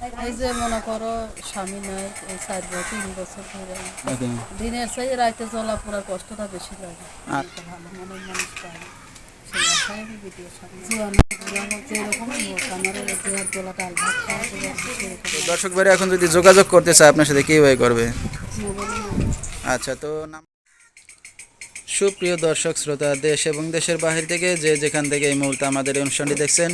এই যে মনে করো স্বামী নাই এই চার বছর তিন বছর ধরে। দিনের চাই রাইতে চলা পুরা কষ্টটা বেশি লাগে। ভালো মনের মানুষ পাই সেই আশায় আমি দর্শক ভাই এখন যদি যোগাযোগ করতে চায় আপনার সাথে কীভাবে করবে? আচ্ছা তো নাম সুপ্রিয় দর্শক শ্রোতা দেশ এবং দেশের বাহির থেকে যে যেখান থেকে এই মুহূর্তে আমাদের এই অনুষ্ঠানটি দেখছেন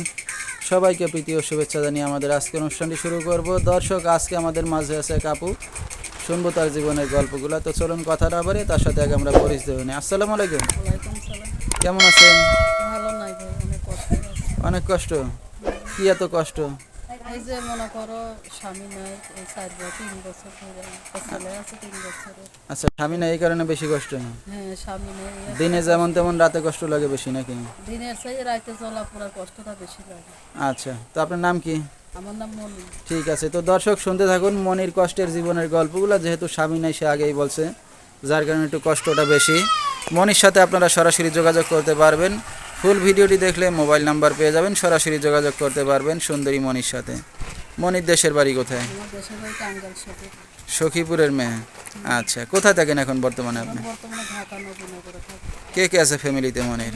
সবাইকে প্রীতি ও শুভেচ্ছা জানিয়ে আমাদের আজকের অনুষ্ঠানটি শুরু করব। দর্শক আজকে আমাদের মাঝে আছে কাপু শুনব তার জীবনের গল্পগুলো। তো চলুন কথাটা বলে তার সাথে আগে আমরা পরিচিত হই আসসালামু আলাইকুম। কেমন আছেন? অনেক কষ্ট? কি এত কষ্ট? এই যে মনে করো স্বামী নাই এই চার বছর তিন বছর ধরে ছেলে আছে তিন বছরে। আচ্ছা স্বামী না এই কারণে বেশি কষ্ট হ্যাঁ স্বামী নেই দিনে যেমন তেমন রাতে কষ্ট লাগে বেশি নাকি? দিনের চলা কষ্টটা বেশি লাগে। আচ্ছা তো আপনার নাম কি? আমার নাম মনি। ঠিক আছে তো দর্শক শুনতে থাকুন মনির কষ্টের জীবনের গল্পগুলো যেহেতু স্বামী নাই সে আগেই বলছে যার কারণে একটু কষ্টটা বেশি। মনির সাথে আপনারা সরাসরি যোগাযোগ করতে পারবেন। ফুল ভিডিওটি দেখলে মোবাইল নাম্বার পেয়ে যাবেন সরাসরি যোগাযোগ করতে পারবেন সুন্দরী মনির সাথে। মনির দেশের বাড়ি কোথায়? সখীপুরের মেয়ে। আচ্ছা কোথায় থাকেন এখন বর্তমানে আপনি? কে কে আছে ফ্যামিলিতে মনির?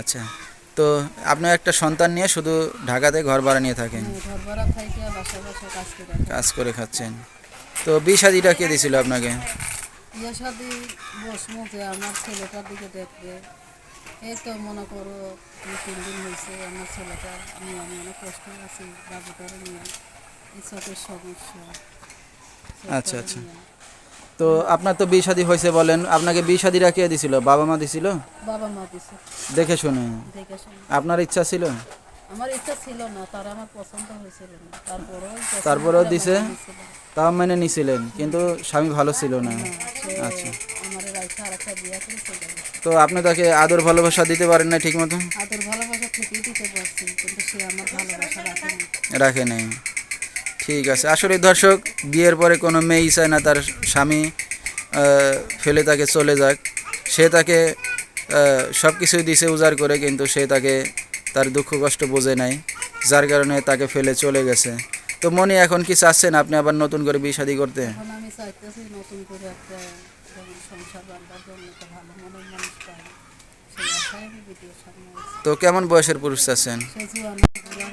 আচ্ছা তো আপনি একটা সন্তান নিয়ে শুধু ঢাকাতে ঘর ভাড়া নিয়ে থাকেন? বাসা কাজ করে। খাচ্ছেন। তো বিশ হাজিটা কে দিছিল আপনাকে? বিয়ে শাদি বসমু যে আমার ছেলেটার দিকে দেখবে। এই তো মনে করো দুই তিন দিন হয়েছে আমার ছেলেটা নিয়ে আমি অনেক কষ্ট আছি বাবুটারে নিয়ে। এই চোখের সমস্যা আচ্ছা, আচ্ছা। তো আপনার তো বিশ হাদি হয়েছে বলেন আপনাকে বিশ হাদিরা কে দিছিল? বাবা মা দিছিল? বাবা মা দিছে। দেখে শুনে। দেখে শুনে। আপনার ইচ্ছা ছিল? আমার ইচ্ছা ছিল না তার আমার পছন্দ হয়েছিল না। তারপরেও তারপরেও দিছে? তাও মেনে নিছিলেন কিন্তু স্বামী ভালো ছিল না। আচ্ছা। আমার রাইখা আর একটা করে চলে গেছে। তো আপনি তাকে আদর ভালোবাসা দিতে পারেন না ঠিক মতো আদর ভালোবাসা ঠিকই দিতে পারছি কিন্তু সে আমার ভালোবাসা রাখেনি রাখে নাই। ঠিক আছে। আসলে দর্শক বিয়ের পরে কোনো মেয়েই চায় না তার স্বামী ফেলে তাকে চলে যাক। সে তাকে সব কিছুই দিছে উজাড় করে কিন্তু সে তাকে তার দুঃখ কষ্ট বোঝে নাই যার কারণে তাকে ফেলে চলে গেছে। তো মনে এখন কি চাচ্ছেন আপনি আবার নতুন করে বিয়ে শাদী করতে? আমি চাইতেছি নতুন করে একটা সংসার বাঁধার জন্য একটা ভালো মনের মানুষ পাই সেই আশায় আমি ভিডিও সামনে তো কেমন বয়সের পুরুষ চাচ্ছেন? বুড়া।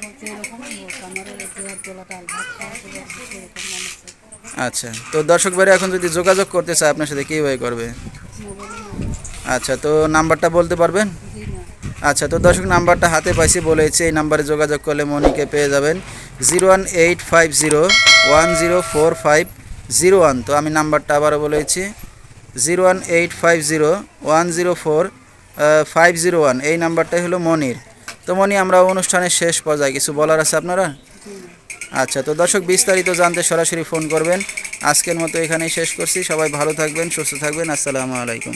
আচ্ছা তো দর্শক ভাইরা এখন যদি যোগাযোগ করতে চায় আপনার সাথে কীভাবে করবে? আচ্ছা তো নাম্বারটা বলতে পারবেন? আচ্ছা তো দর্শক, নাম্বারটা হাতে পাইছি বলেছে এই নাম্বারে যোগাযোগ করলে মনিকে পেয়ে যাবেন zero one eight five zero one zero four five zero one. তো আমি নাম্বারটা আবারও বলেছি zero one eight five zero one zero four five zero one এই নাম্বারটাই হলো মনির। তো মনি, আমরা অনুষ্ঠানের শেষ পর্যায়ে, কিছু বলার আছে আপনারা? আচ্ছা তো দর্শক, বিস্তারিত জানতে সরাসরি ফোন করবেন। আজকের মতো এখানেই শেষ করছি। সবাই ভালো থাকবেন, সুস্থ থাকবেন। আসসালামু আলাইকুম।